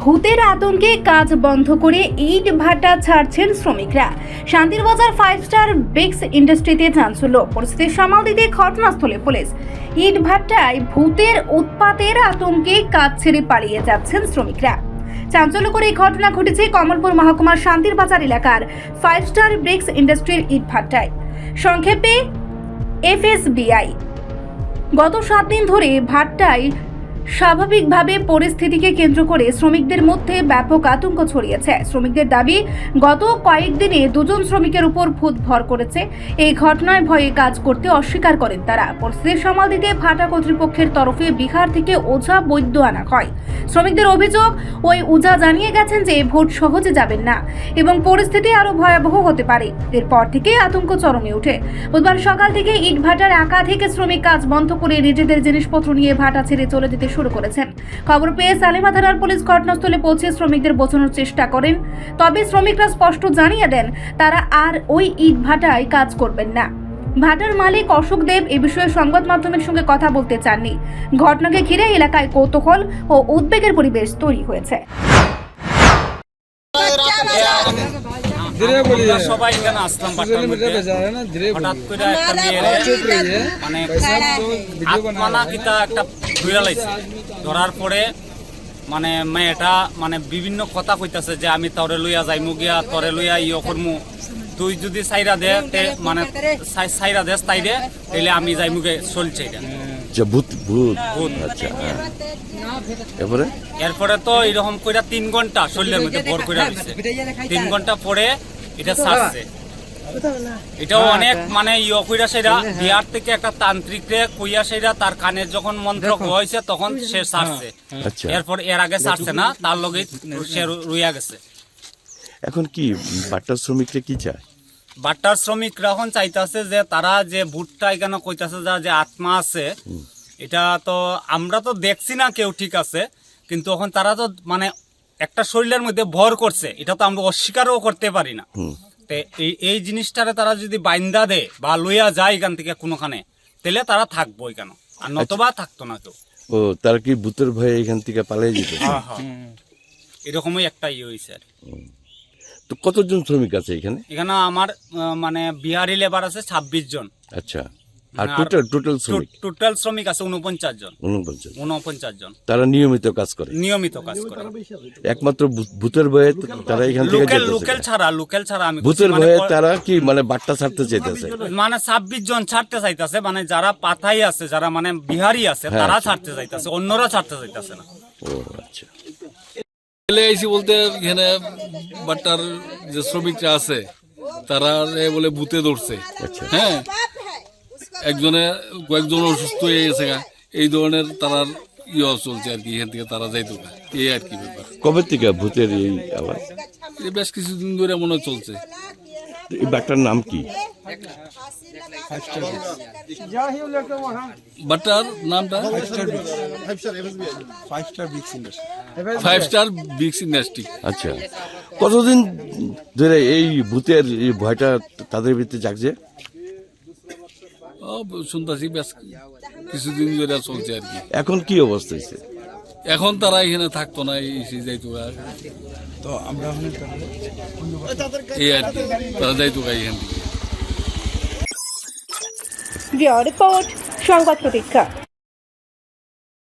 ভূতের আতঙ্কে কাজ বন্ধ করে ইট ভাটা ছাড়ছেন শ্রমিকরা। শান্তির বাজার ফাইভ স্টার বিক্স ইন্ডাস্ট্রিতে চাঞ্চল্য। পরিস্থিতি সামাল দিতে ঘটনাস্থলে পুলিশ। ইট ভাটায় ভূতের উৎপাতের আতঙ্কে কাজ ছেড়ে পালিয়ে যাচ্ছেন শ্রমিকরা। চাঞ্চল্যকর এই ঘটনা ঘটেছে কমলপুর মহকুমার শান্তির বাজার এলাকার ফাইভ স্টার ব্রিক্স ইন্ডাস্ট্রির ইট ভাটায়। সংক্ষেপে এফএসবিআই গত সাত দিন ধরে ভাট্টায় স্বাভাবিকভাবে পরিস্থিতিকে কেন্দ্র করে শ্রমিকদের মধ্যে ব্যাপক আতঙ্ক ছড়িয়েছে। শ্রমিকদের দাবি, গত কয়েকদিনে দুজন শ্রমিকের উপর ভূত ভর করেছে। এই ঘটনায় ভয়ে কাজ করতে অস্বীকার করেন তারা। পরিস্থিতি সামাল দিতে ভাটা কর্তৃপক্ষের তরফে বিহার থেকে ওঝা বৈদ্য আনা হয়। শ্রমিকদের অভিযোগ, ওই উজা জানিয়ে গেছেন যে ভোট সহজে যাবেন না এবং পরিস্থিতি আরও ভয়াবহ হতে পারে। এরপর থেকে আতঙ্ক চরমে ওঠে। বুধবার সকাল থেকে ইট ভাটার একাধিক শ্রমিক কাজ বন্ধ করে নিজেদের জিনিসপত্র নিয়ে ভাটা ছেড়ে চলে যেতে শুরু করেছেন। খবর পেয়ে সালেমা থানার পুলিশ ঘটনাস্থলে পৌঁছে শ্রমিকদের বোঝানোর চেষ্টা করেন। তবে শ্রমিকরা স্পষ্ট জানিয়ে দেন, তারা আর ওই ইট ভাটায় কাজ করবেন না। ভাটার মালিক অশোক দেব এ বিষয়ে সংবাদ মাধ্যমের সঙ্গে কথা বলতে চাননি। ঘটনাকে ঘিরে এলাকায় কৌতূহল ও উদ্বেগের পরিবেশ তৈরি হয়েছে। আমরা সবাই এখানে আসলাম বাট্টার মধ্যে। যায় না ধীরে হঠাৎ করে একটা মেয়ের মানে আত্মানা কিতা একটা ধুইরা লাইছে। ধরার পরে মানে মেয়েটা মানে বিভিন্ন কথা কইতাছে যে আমি তরে লইয়া যাইমু গিয়া তরে লইয়া ইয়ে করমু। তুই যদি সাইরা দে মানে সাই- সাইরা দেস তাইরে তাইলে আমি যাইমু গে চলছে এটা আচ্ছা ভূত ভূত। ভূত। আচ্ছা হ্যাঁ। এরপরে? এরপরে তো এরকম কইরা তিন ঘণ্টা শরীরের মধ্যে ভর কইরা দিছে। তিন ঘণ্টা পরে এটা ছাড়ছে এটাও অনেক মানে ইয়ে কইরা সেরা। বিহার থেকে একটা তান্ত্রিক রে কইয়া সেরা তার কানে যখন মন্ত্র হয়েছে তখন সে ছাড়ছে আচ্ছা। এরপর এর আগে ছাড়ছে না তার লগে সে রুইয়া গেছে। এখন কি বাট্টা শ্রমিকরা কি চায়? বাট্টার শ্রমিকরা এখন চাইতাছে যে তারা যে ভুট্টা এখানে কইতাছে যা যে আত্মা আছে এটা তো আমরা তো দেখছি না কেউ ঠিক আছে কিন্তু এখন তারা তো মানে একটা শরীরের মধ্যে ভর করছে এটা তো আমরা অস্বীকারও করতে পারি না। তে এই এই জিনিসটারে তারা যদি বাইন্দা দে বা লইয়া যায় এখান থেকে কোনোখানে তাহলে তারা থাকব এখানে আর নতবা থাকতো না কেউ। ও তারা কি ভূতের ভয়ে এখান থেকে পালিয়ে যেত? হ্যাঁ হ্যাঁ। এরকমই একটা ইয়ে হয়েছে আর। তো কতজন শ্রমিক আছে এখানে? এখানে আমার মানে বিহারি লেবার আছে ছাব্বিশ জন। আচ্ছা। আর আর- টোটাল টোটাল শ্রমিক? টোটাল শ্রমিক আছে উনপঞ্চাশ জন। উনপঞ্চাশ উনপঞ্চাশ জন। তারা নিয়মিত কাজ করে? নিয়মিত কাজ করে। একমাত্র ভূতের ভয়ে তারা এখান থেকে লোকাল যেতেছে লোকাল ছাড়া লোকাল ছাড়া আমি ভূতের মানে ভয়ে তারা কি মানে বাট্টা ছাড়তে চাইতেছে? মানে ছাব্বিশ জন ছাড়তে চাইতেছে মানে যারা পাথাই আছে যারা মানে বিহারি আছে হ্যাঁ, তারা আচ্ছা। ছাড়তে চাইতেছে অন্যরা ছাড়তে চাইতেছে না। ও আচ্ছা। এলে আইসি বলতে এখানে বাট্টার যে শ্রমিকরা আছে তারা বলে ভূতে ধরছে। আচ্ছা। হ্যাঁ? একজনে কয়েকজন অসুস্থ হয়ে গেছে এই ধরনের তারার ইয়ে চলছে আর কি এখান থেকে তারা যাইতো গা। এই আর কি ব্যাপার। কবে থেকে ভূতের এই আবার বেশ কিছুদিন ধরে মনে চলছে। এই বাট্টার নাম কি? বাট্টার নামটা? ফাইভ স্টার বিক্স ইন্ডাস্ট্রি আচ্ছা। কতদিন ধরে এই ভূতের এই ভয়টা তাদের ভিতরে জাগছে? শুনতেছি বেশ কিছুদিন ধরে চলছে আর কি। এখন কি অবস্থা হয়েছে? এখন তারা এখানে থাকতো না এই সেই যাইতো আমরা এই আর কি তারা যাইতো এখান থেকে। রিপোর্ট সংবাদ প্রতীক্ষা।